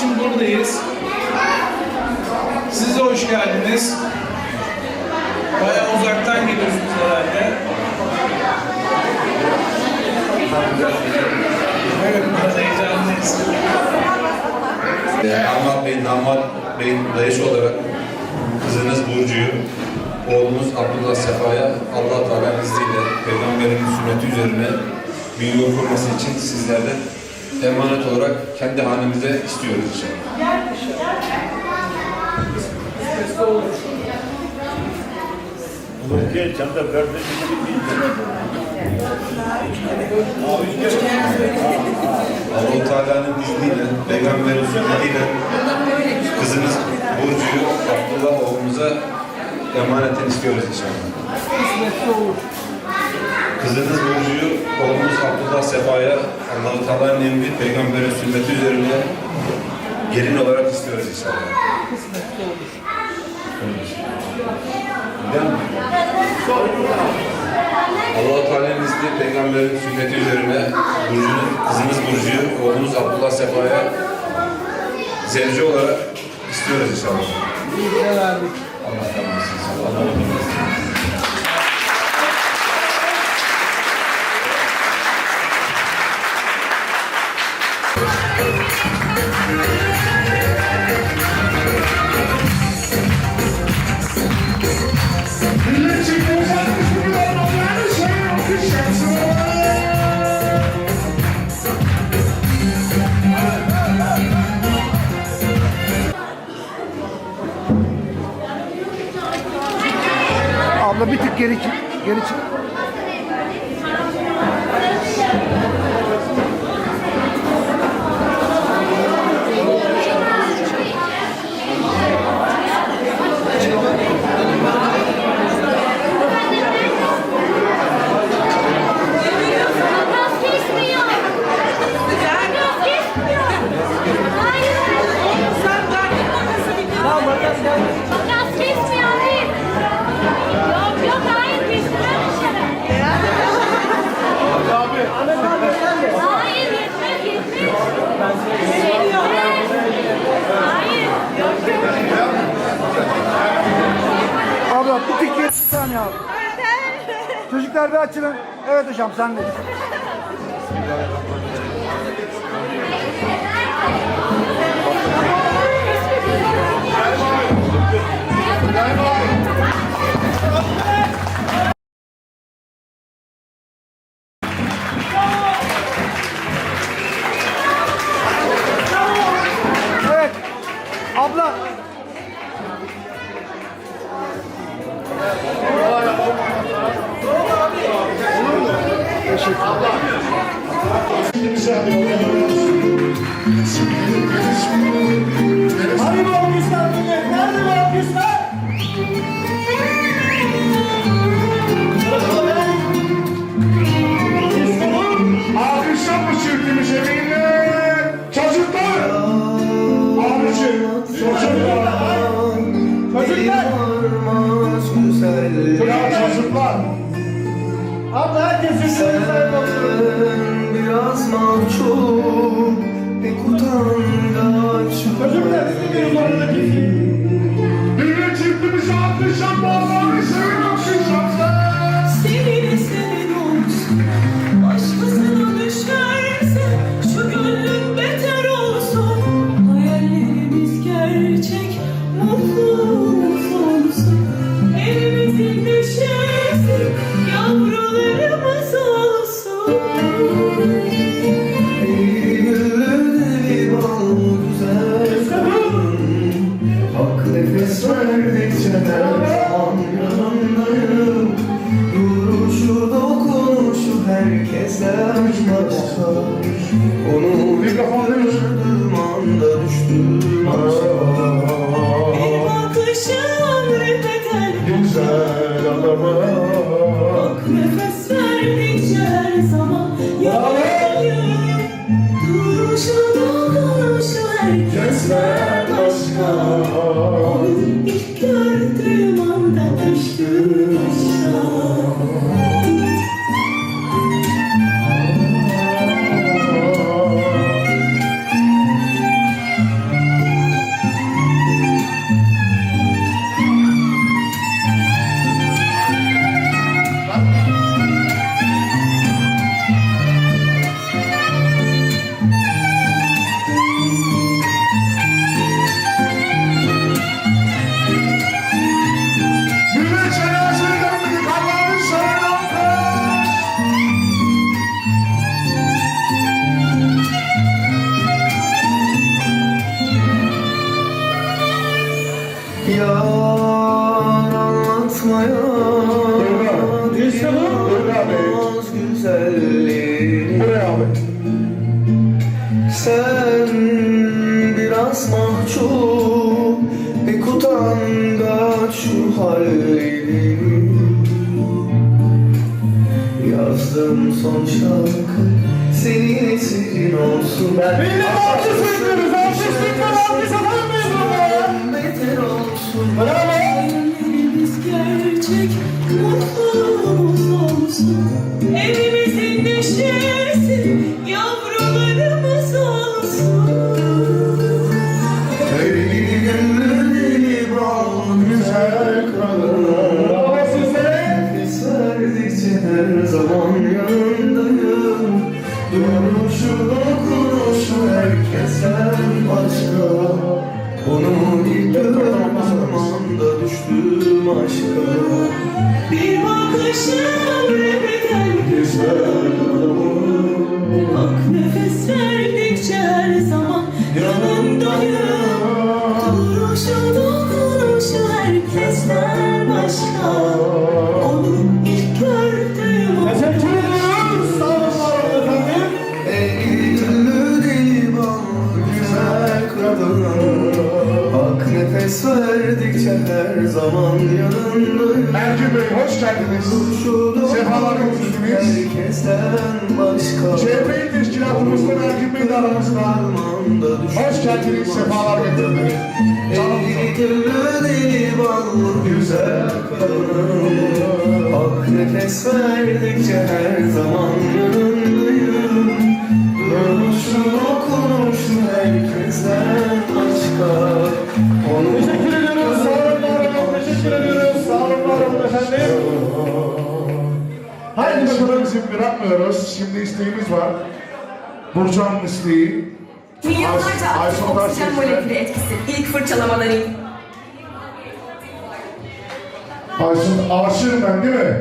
için buradayız. Siz de hoş geldiniz. Bayağı uzaktan geliyorsunuz herhalde. Evet, biraz heyecanlıyız. Ee, Ahmet Bey'in, damat Bey'in dayısı olarak kızınız Burcu'yu, oğlunuz Abdullah Sefa'ya Allah Teala'nın izniyle Peygamberin sünneti üzerine yuva kurması için sizlerden emanet olarak kendi hanemize istiyoruz inşallah. Gel sen de kardeşim Allah Teala'nın izniyle, Peygamberin sünnetiyle kızınız Burcu'yu Abdullah oğlumuza emanetten istiyoruz inşallah. Kızınız Burcu'yu oğlumuz Abdullah Sefa'ya Allah-u Teala'nın emri Peygamberin sünneti üzerine gelin olarak istiyoruz inşallah. Mi? Allah-u Teala'nın izni Peygamberin sünneti üzerine Burcu'nun, kızınız Burcu'yu, oğlunuz Abdullah Sefa'ya zevci olarak istiyoruz inşallah. Allah kabul etsin. Allah kabul etsin. Abla bir tık geri çık. Geri çık. Çocuklar bir açılın. Evet hocam sen de. Çocuklar! Abla herkes yüzüne sahip olsun. Biraz mahcup bir utangaç Çocuklar, siz de yukarıdaki Düğün çiftimizi alkışlar, bağları herkese başka Onu bir gördüğüm anda düştüm. Aşağı Bir bakışın bedel Güzel adamı. Biraz mahcup Pek utangaç şu hallerini Yazdım son şarkı Senin esirin olsun Ben Millet alkış bekliyoruz. Alkış lütfen alkış burada? Beter olsun Hayallerimiz gerçek, mutluluğumuz olsun. Evimizin neşesi, verdikçe her zaman yanındayım. Duruşu dokunuşu herkesten başka. Onu ilk gördüğüm zaman da düştüm aşka. Bir bakışın geldiniz. Sefalar getirdiniz. Bey de aramızda. Zamanda düştüm Hoş geldiniz. Sefalar getirdiniz. Ey gönlü deli bal güzel kadın Bak nefes verdikçe her zaman yanındayım Duruşu dokunuşu herkesten başka Haydi bakalım bizi bırakmıyoruz. Şimdi isteğimiz var. Burcu'nun isteği. Milyonlarca Ay- aktif oksijen molekülü etkisi. İlk fırçalamaları. Aysun aşığım ben değil mi?